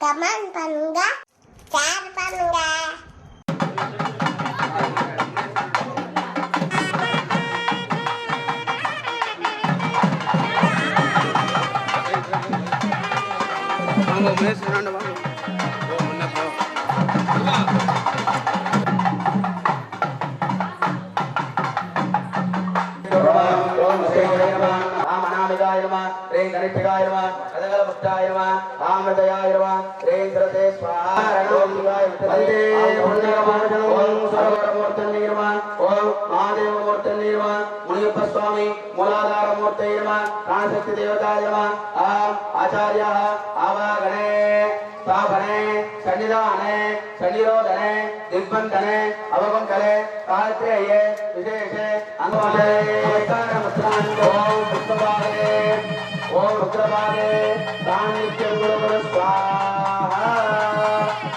Comment பண்ணுங்க share பண்ணுங்க அவங்க தாபனே சன்னிதானே சன்னிரோதனே திக்பந்தனே அவகுண்டலே காத்திரேயே விசேஷே அங்கோலே ஓம் புத்தபாலே ஓம் புத்திரபாலே சாநித்தியம் குருபுர ஸ்வாஹா.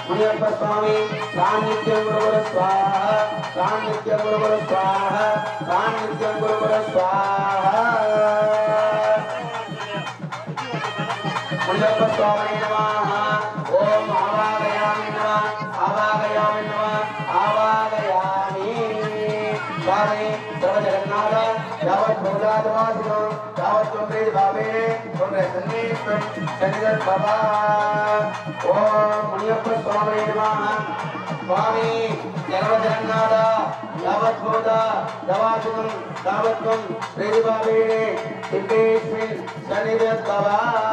முனியப்ப சுவாமி சாநித்தியம் குருபுர ஸ்வாஹா. சாநித்தியம் குருபுர ஸ்வாஹா. Baba. Oh, Muniyappa Swami Nirvana. Swami, Yaravajannada, Yavatvoda, Yavatvam, Yavatvam, Redibabede, Hindi Shri, Sanidya Baba.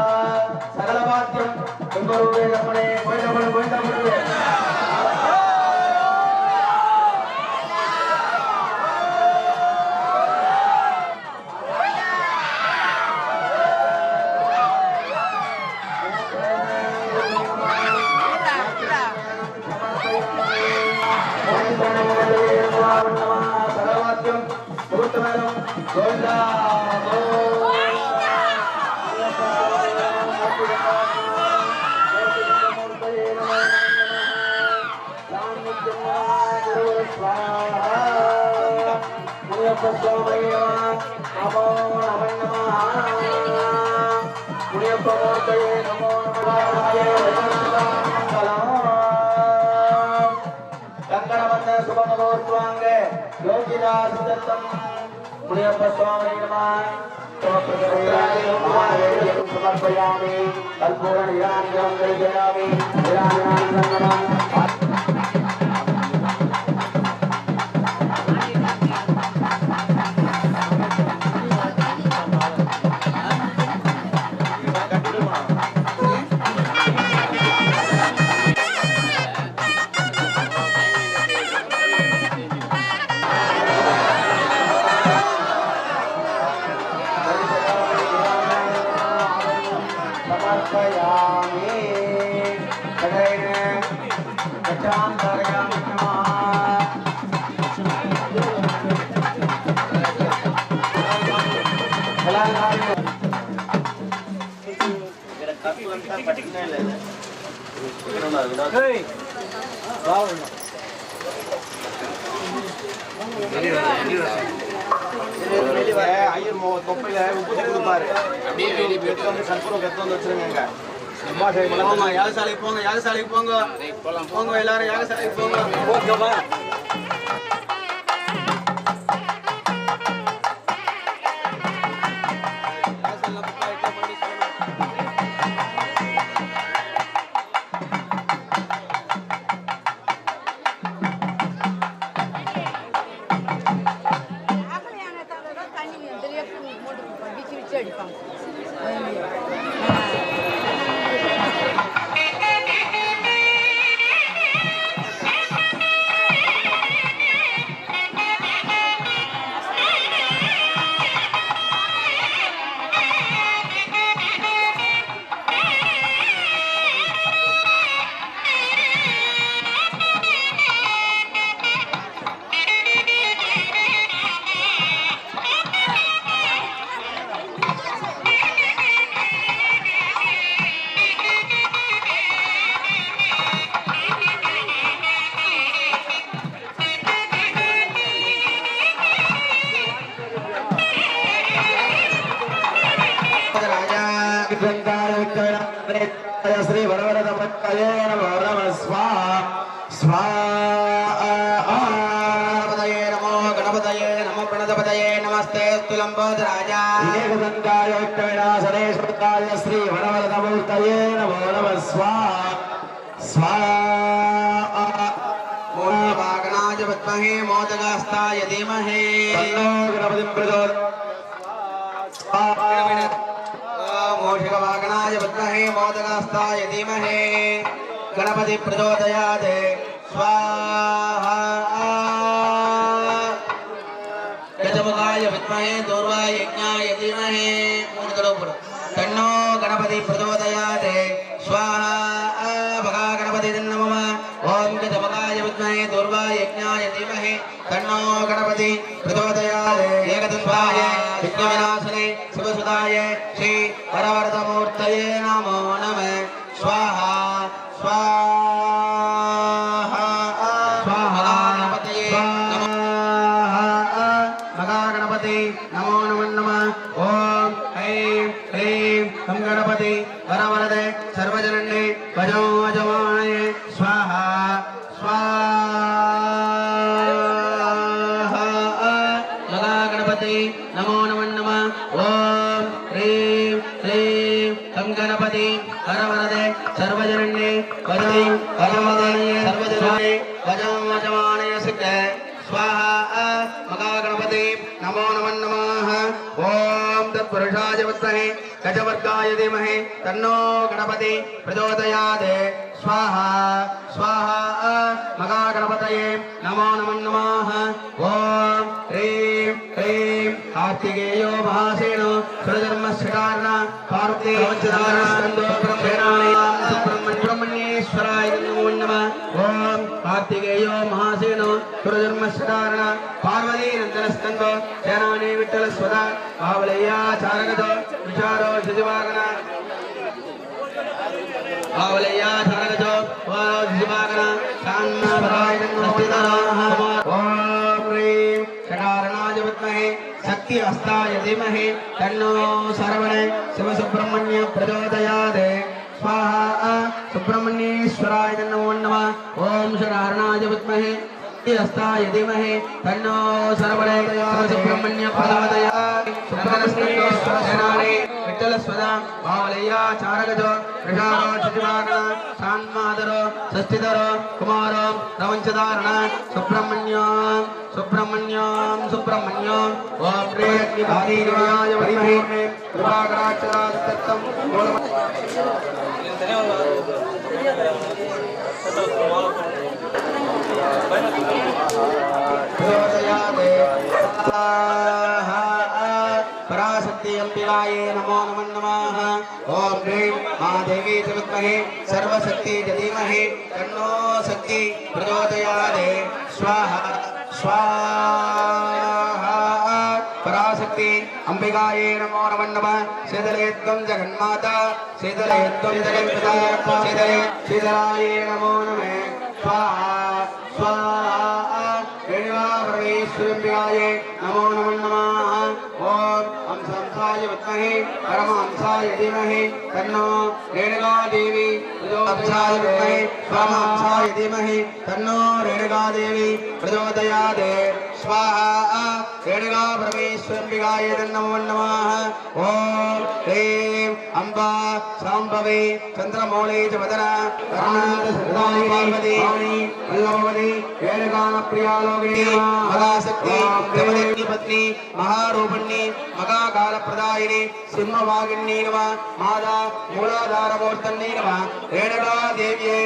நமோ நம புண்ணியப்பமோத்தையே நமோ கங்கணவந்த சுபமகோத்வாங்க யோகிதா சுதத்தம் புண்ணியப்ப சுவாமி நம சமர்ப்பயாமி கல்பூர நிராணியம் கல்பயாமி நிராணியம் ஐயர் தொப்பையில உப்பு பாரு அப்படியே வந்து கற்பூரம் கத்து வந்து வச்சிருங்க யாகசாலைக்கு போங்க யாகசாலைக்கு போங்க? போங்க எல்லாரும் யாகசாலைக்கு போங்க. போங்கப்பா శ్రీ వరవరదమత్తాయ నమః. మూషికవాగణాయ విద్మహే మోదగాస్తాయ ధీమహే గణపతి ప్రచోదయాత్ స్వాహా గజముఖాయ విద్మహే దూర్వాయ యజ్ఞాయ ధీమహే మూడు తలోపుడు తన్నో விநாயகாய ஸ்ரீ பரவரதமூர்த்தயே நமோ. నమో నమ నమ ఓం హ్రీం హ్రీం హం గణపతి వరవరదే సర్వజనన్నే భజో అజమాయ సర్వజనాయ భజో అజమానయ సిద్ధ స్వాహ మహాగణపతి నమో నమ నమః ఓం తత్పురుషాయ విద్మహే గజవర్గాయ ధీమహి తన్నో గణపతి ప్రచోదయాత్ స్వాహ స్వాహ మహాగణపతయే నమో నమ నమః ఓం హ్రీం హ్రీం కార్తికేయో మహాసేనో సురధర్మశ్చకారణ పార్వతీ వంశధారణ స్కందో బ్రహ్మేణాయ సుబ్రహ్మణ్యేశ్వరాయ నమో నమ ఓం కార్తికేయో మహాసేనో సురధర్మశ్చకారణ పార్వతీ నందన స్కందో సేనాని శక్తి హస్తాయ ధీమహి తన్నో సర్వణ శివ సుబ్రహ్మణ్య ప్రచోదయాత్ స్వాహా సుబ్రహ్మణ్యేశ్వరాయ నమో నమ ఓం షడారణాయ విద్మహే శక్తి హస్తాయ ధీమహి తన్నో సర్వణ శివ ಶ್ರೀಕೈಲಾಸವದ ಬಾವಲಯ್ಯ ಚಾರಗಜೋ ವಿಷಾರೋ ಶಶಿವಾಗಣ ಸಾನ್ಮಾದರೋ ಷಷ್ಠಿಧರೋ ಕುಮಾರೋ ರವಂಚಧಾರಣ ಸುಬ್ರಹ್ಮಣ್ಯಂ ಸುಬ್ರಹ್ಮಣ್ಯಂ ಸುಬ್ರಹ್ಮಣ್ಯಂ ಓಂ ಶ್ರೀ ಅಗ್ನಿಭಾರೀರಾಯ ವಿದ್ಮಹೆ ಕೃಪಾಕರಾಚರಾಸ್ತಂ ಧನ್ಯವಾದ శ్రీ నమో నమ నమః ఓం హ్రీం మహాదేవి విద్మహే సర్వశక్తి చ ధీమహి తన్నో శక్తి ప్రచోదయాదే స్వాహ స్వాహ పరాశక్తి అంబికాయే నమో నమ నమ శీతలేత్వం జగన్మాత శీతలేత్వం జగన్మాత శీతలే శీతలాయే నమో నమే స్వాహ స్వాహ రేణుకాపరమేశ్వరంబ్యాయ నమో నమ నమః హంసంసాయ విద్మహే పరమహంసాయ ధీమహి తన్నో రేణుకాదేవి ప్రచోదయాయ విద్మహే పరమహంసాయ ధీమహి తన్నో రేణుకాదేవి ప్రచోదయాత్ పరమేశ్వరంబికాయ నమో నమః ఓం హ్రీం అంబా సాంబవే చంద్రమౌళే చ వదన కర్ణాద సదాయ పార్వతి వల్లభవతి రేణుకా ప్రియాలోకిని మహాశక్తి దేవదేవి పత్ని మహారూపిణి మహాకాల ప్రదాయిని సింహవాగిని నమ మాదా మూలాధారమూర్తన్ని నమ రేణుకా దేవ్యే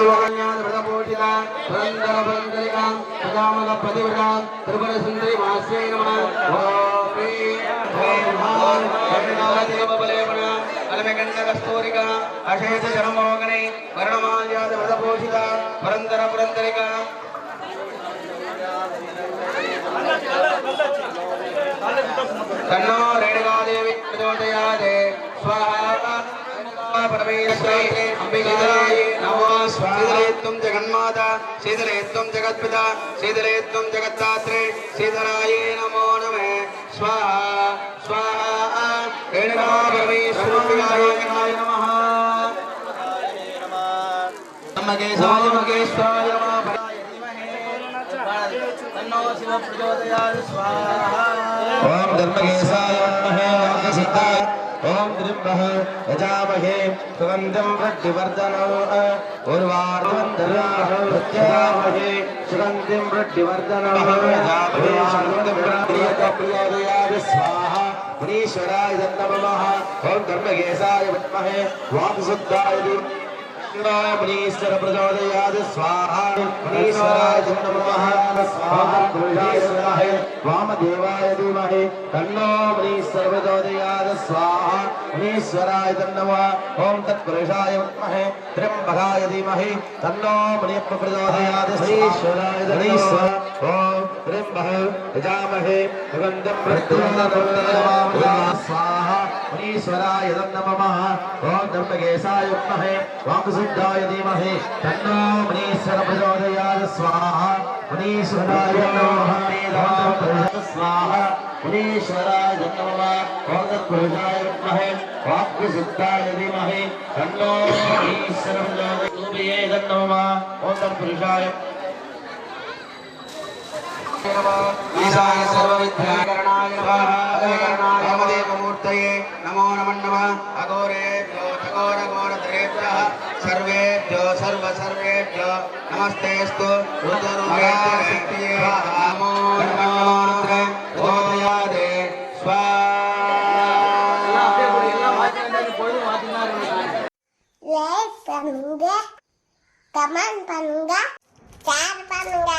సర్వశక్తి దివ్యవాణ్యాద వ్రతపోషిత పురందర పురందరిక ప్రజామగ ప్రతివ్రత త్రిపుర సుందరి మాస్యై నమః అశేష వర్ణమాల్యాద వ్రతపోషిత పురందర తన్నో ప్రచోదయాదే పరమేశ్వరే అంబికాయే నమో శీతలేత్వం జగన్మాత శీతలేత్వం జగత్పిత శీతలేత్వం జగత్తాత్రే శీతలాయే నమో నమే స్వాహ. స్వాహ. రేణుకా పరమేశ్వరాయ నమః. మగేశాయ మగేశ్వరాయ తన్నో శివ ओम त्रिंबः यजामहे सुगन्धं वृद्धिवर्धनो उर्वारुवन्दनाः प्रत्यामहे सुगन्धिं वृद्धिवर्धनो यजामहे सुगंधम वृद्धिवर्धनप्रियोदयाय स्वाहा मुनीश्वराय दत्तमः ओम धर्मकेशाय विद्महे वाक्शुद्धाय मुनीश्वर प्रचोदयाद स्वाहा मुनीश्वराय नमः। स्वाहा पुरुषाय वामदेवाय धीमहि तन्नो मुनीश्वर प्रचोदयाद स्वाहा मुनीश्वराय नमः ओम तत्पुरुषाय विद्महे त्र्यंबकाय धीमहि। तन्नो मुनियप्प प्रचोदयाद श्रीश्वराय मुनीश्वर ओम त्र्यंबः यजामहे सुगन्धं प्रत्यवामः स्वाहा मुनीश्वराय नमः। ओम धर्मकेशाय विद्महे वाक्शुद्धाय धीमहि। तन्नो मुनीश्वर प्रचोदयात् स्वाहा। मुनीश्वराय नमः। स्वाहा मुनीश्वराय नमः। ओम तत्पुरुषाय विद्महे वाक्शुद्धाय धीमहि। तन्नो मुनीश्वर प्रचोदयात् नमः। ओम तत्पुरुषाय ईशाय सर्वविद्याकरणाय नमः। மூர்த்தயே நமோ நம அகோரேபியோ சகோரகோரத்ரேபியோ சர்வேபியோ சர்வ சர்வேபியோ நமஸ்தேஸ்து ருதருயே நமோ நமோ ஓதயாதே ஸ்வா கமெண்ட் பண்ணுங்க ஷேர் பண்ணுங்க